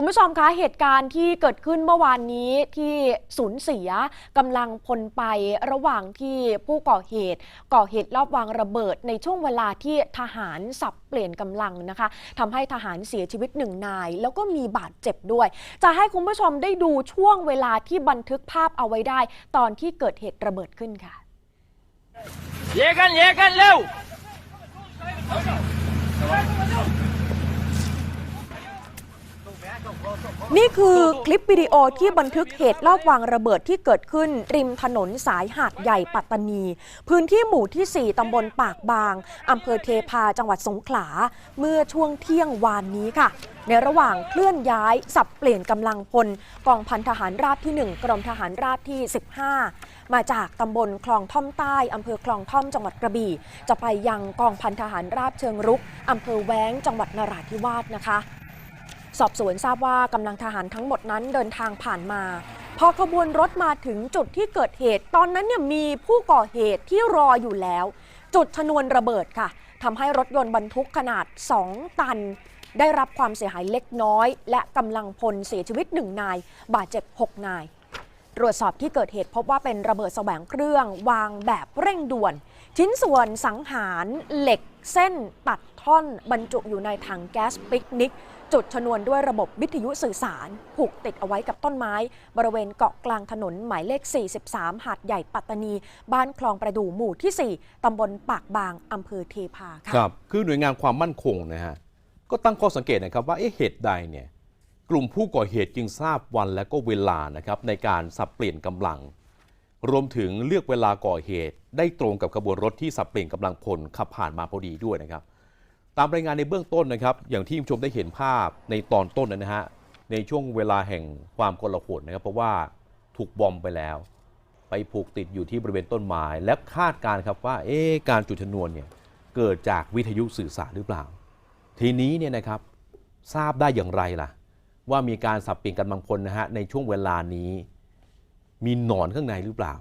คุณผู้ชมคะเหตุการณ์ที่เกิดขึ้นเมื่อวานนี้ที่สูญเสียกำลังพลไประหว่างที่ผู้ก่อเหตุ ก่อเหตุลอบวางระเบิดในช่วงเวลาที่ทหารสับเปลี่ยนกำลังนะคะทำให้ทหารเสียชีวิตหนึ่งนาย แล้วก็มีบาดเจ็บด้วย จะให้คุณผู้ชมได้ดูช่วงเวลาที่บันทึกภาพเอาไว้ได้ ตอนที่เกิดเหตุระเบิดขึ้นค่ะแยกันแยกันเร็ว นี่คือคลิปวิดีโอที่บันทึกเหตุลอบวางระเบิดที่เกิดขึ้น ริมถนนสายหาดใหญ่ปัตตานี พื้นที่หมู่ที่ 4 ตำบลปากบาง อำเภอเทพา จังหวัดสงขลา เมื่อช่วงเที่ยงวานนี้ค่ะ ในระหว่างเคลื่อนย้ายสับเปลี่ยนกำลังพล กองพันทหารราบที่ 1 กรมทหารราบที่ 15 มาจากตำบลคลองท่อมใต้อำเภอคลองท่อมจังหวัดกระบี่ จะไปยังกองพันทหารราบเชิงรุกอำเภอแว้งจังหวัดนราธิวาสนะคะ สอบสวนทราบว่ากำลังทหารทั้งหมดนั้นเดินทางผ่านมา พอขบวนรถมาถึงจุดที่เกิดเหตุ ตอนนั้นเนี่ยมีผู้ก่อเหตุที่รออยู่แล้ว จุดชนวนระเบิดค่ะทำให้รถยนต์บรรทุกขนาด 2 ตัน ได้รับความเสียหายเล็กน้อย และกำลังพลเสียชีวิต1นาย บาดเจ็บ 6 นาย ตรวจสอบที่เกิดเหตุพบว่าเป็นระเบิดแสวงเครื่อง วางแบบเร่งด่วน ชิ้นส่วนสังหารเหล็กเส้นตัดท่อนบรรจุอยู่ในถังแก๊สปิกนิก จุดชนวนด้วยระบบวิทยุสื่อสาร ผูกติดเอาไว้กับต้นไม้ บริเวณเกาะกลางถนนหมายเลข 43 หาดใหญ่ปัตตานี บ้านคลองประดู่หมู่ที่ 4 ตำบลปากบาง อำเภอเทพาค่ะครับคือหน่วยงานความมั่นคงนะฮะ ก็ตั้งข้อสังเกตนะครับว่าเอ๊ะเหตุใดเนี่ยกลุ่มผู้ก่อเหตุจึงทราบวันและก็เวลานะครับในการสับเปลี่ยนกำลัง รวมถึงเลือกเวลาก่อเหตุ ได้ตรงกับขบวนรถที่สับเปลี่ยนกำลังพลขับผ่านมาพอดีด้วยนะครับ ตามรายงานในเบื้องต้นนะครับ อย่างที่ผู้ชมได้เห็นภาพในตอนต้นนะฮะในช่วงเวลาแห่งความโกลาหลนะครับ เพราะว่าถูกบอมไปแล้ว ไปผูกติดอยู่ที่บริเวณต้นไม้และคาดการครับว่าเอ๊การจุดชนวนเนี่ยเกิดจากวิทยุสื่อสารหรือเปล่า ทีนี้เนี่ยนะครับทราบได้อย่างไรล่ะ ว่ามีการสับเปลี่ยนกำลังพลนะฮะในช่วงเวลานี้ มีหนอนข้างในหรือเปล่า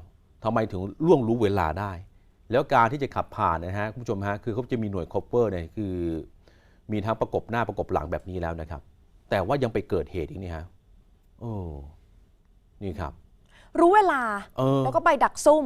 ทำไมถึงล่วงรู้เวลาได้ แล้วการที่จะขับผ่านนะฮะคุณผู้ชมฮะคือเขาจะมีหน่วยคอปเปอร์เนี่ยคือ มีทั้งประกบหน้าประกบหลังแบบนี้แล้วนะครับ แต่ว่ายังไปเกิดเหตุอีกนี่ฮะโอ้นี่ครับ รู้เวลาเออแล้วก็ไปดักซุ่ม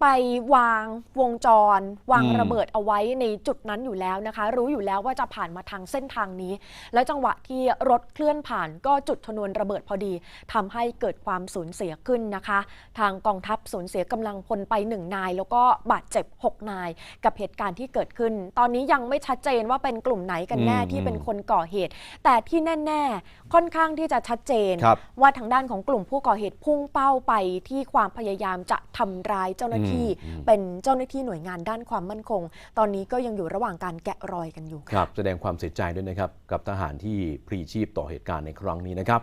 ไปวางวงจร วางอืม ระเบิดเอาไว้ในจุดนั้นอยู่แล้วนะคะ รู้อยู่แล้วว่าจะผ่านมาทางเส้นทางนี้ แล้วจังหวะที่รถเคลื่อนผ่านก็จุดชนวนระเบิดพอดีทำให้เกิดความสูญเสียขึ้นนะคะ ทางกองทัพสูญเสียกำลังพลไปหนึ่งนาย แล้วก็บาดเจ็บ6นาย กับเหตุการณ์ที่เกิดขึ้น ตอนนี้ยังไม่ชัดเจนว่าเป็นกลุ่มไหนกันแน่อืมที่เป็นคนก่อเหตุ แต่ที่แน่ ๆ ค่อนข้างที่จะชัดเจน ครับ ว่าทางด้านของกลุ่มผู้ก่อเหตุพุ่งเป้าไปที่ความพยายามจะทำร้ายเจ้าหน้าที่อืมอืมเป็นเจ้าหน้าที่หน่วยงานด้านความมั่นคง ตอนนี้ก็ยังอยู่ระหว่างการแกะรอยกันอยู่ครับ แสดงความเสียใจด้วยนะครับ กับทหารที่พลีชีพต่อเหตุการณ์ในครั้งนี้นะครับ